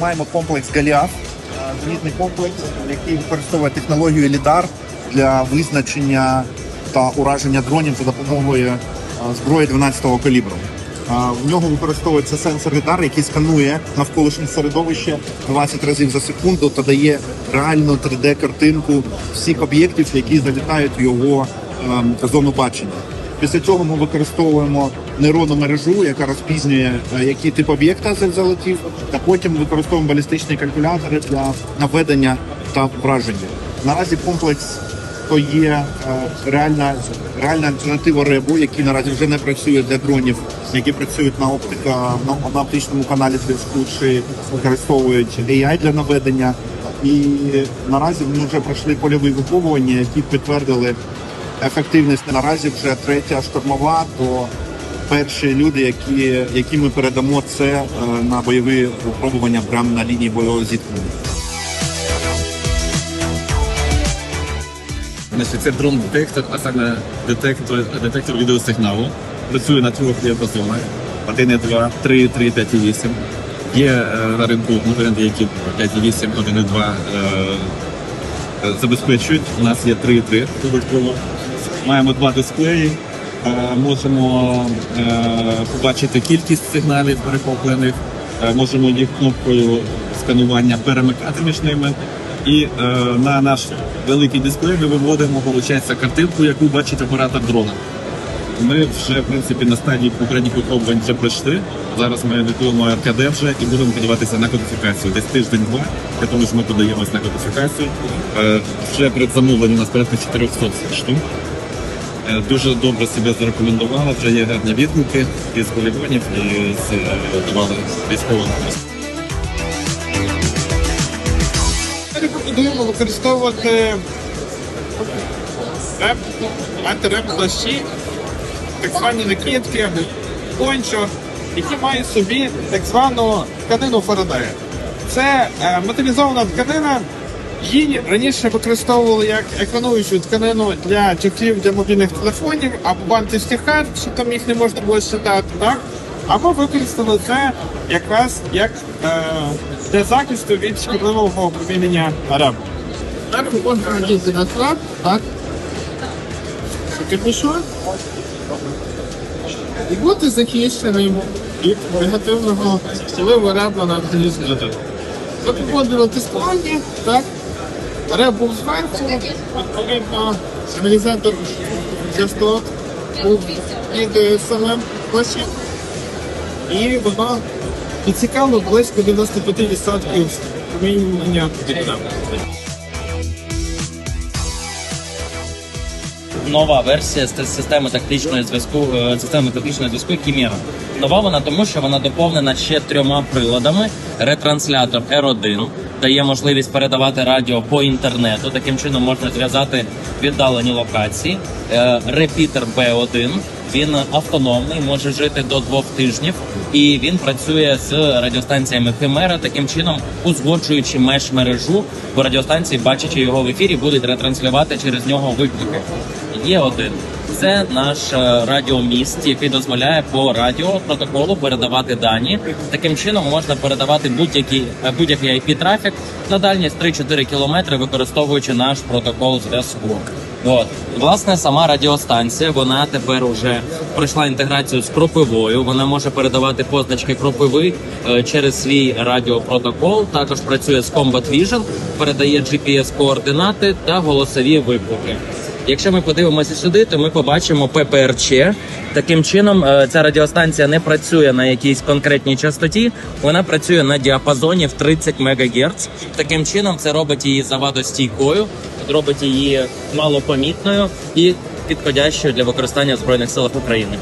маємо комплекс Галіаф, е, зенітний комплекс, який використовує технологію лідар для визначення та ураження дронів за допомогою е, зброї 12-го калібру. Е, В нього використовується сенсор лідар, який сканує навколишнє середовище 20 разів за секунду та дає реальну 3D-картинку всіх об'єктів, які залітають в його ем, зону бачення. Після цього ми використовуємо нейронну мережу, яка розпізнює, е, який тип об'єкта за- залетів, та потім використовуємо балістичні калькулятори для наведення та враження. Наразі комплекс то є е, реальна, реальна альтернатива ребу, який наразі вже не працює для дронів, які працюють на оптика на оптичному каналі зв'язку чи використовують AI для наведення. І наразі ми вже пройшли польові випробування, які підтвердили ефективність наразі вже третя штурмова, то перші люди, які, які ми передамо це е, на бойові випробування прямо на лінії бойового зіткнення. Значить, це дрон-детектор, а саме детектор, детектор відеосигналу. Працює на трьох діапазонах. 1,2, 3, 3, 5 і 8. Є е, на ринку моделі, які 5 і 8, 1 і 2 е, е, забезпечують. У нас є 3 і 3 додатково. Маємо два дисплеї. Е, можемо е, побачити кількість сигналів перехоплених. Е, можемо їх кнопкою сканування перемикати між ними. І на наш великий дисплей ми виводимо, виходить, картинку, яку бачить оператор дрона. Ми вже, в принципі, на стадії попередніх випробувань вже пройшли. Зараз ми готуємо РКД вже і будемо подаватися на кодифікацію. Десь тиждень-два, для того, що ми подаємось на кодифікацію. Вже предзамовлені у нас порядка 400 штук. Е, Дуже добре себе зарекомендувала, вже є гарні відгуки із полігонів і з е, військових. Рекомендуємо використовувати реп, антиреп плащі, так звані накидки, пончо, які мають собі так звану тканину Фарадея. Це е, металізована тканина. Її раніше використовували як екрануючу тканину для чехлів для мобільних телефонів або банківських карт, що там їх не можна було читати, так? А ми використали це якраз як е, для захисту від шкідливого опромінення реб. Зверху можна надіти на склад, так? Капюшон. І бути захищеним від негативного впливу ребла на організм людини. Ми проводили тестування, так? Реб був зверху, відповідно, аналізатор частот був під самим плащем. І воно підцікало близько 95% проміння вікна. Нова версія системи тактичної зв'язку е, системи тактичної зв'язку Кіміра. Нова вона тому, що вона доповнена ще трьома приладами. Ретранслятор R1 дає можливість передавати радіо по інтернету. Таким чином можна зв'язати віддалені локації. Е, Репітер B1 він автономний, може жити до двох тижнів, і він працює з радіостанціями Химера, таким чином узгоджуючи меж мережу, бо радіостанції, бачачи його в ефірі, будуть ретранслювати через нього виклики. Є один. Це наш е, радіоміст, який дозволяє по радіо протоколу передавати дані. Таким чином можна передавати будь-який е, будь-який IP трафік на дальність 3-4 кілометри, використовуючи наш протокол зв'язку. От власне сама радіостанція. Вона тепер уже пройшла інтеграцію з кропивою. Вона може передавати позначки кропиви е, через свій радіопротокол. Також працює з Combat Vision, передає GPS координати та голосові виклики. Якщо ми подивимося сюди, то ми побачимо ППРЧ. Таким чином, е, ця радіостанція не працює на якійсь конкретній частоті, вона працює на діапазоні в 30 МГц. Таким чином, це робить її завадостійкою, робить її малопомітною і підходящою для використання в збройних силах України.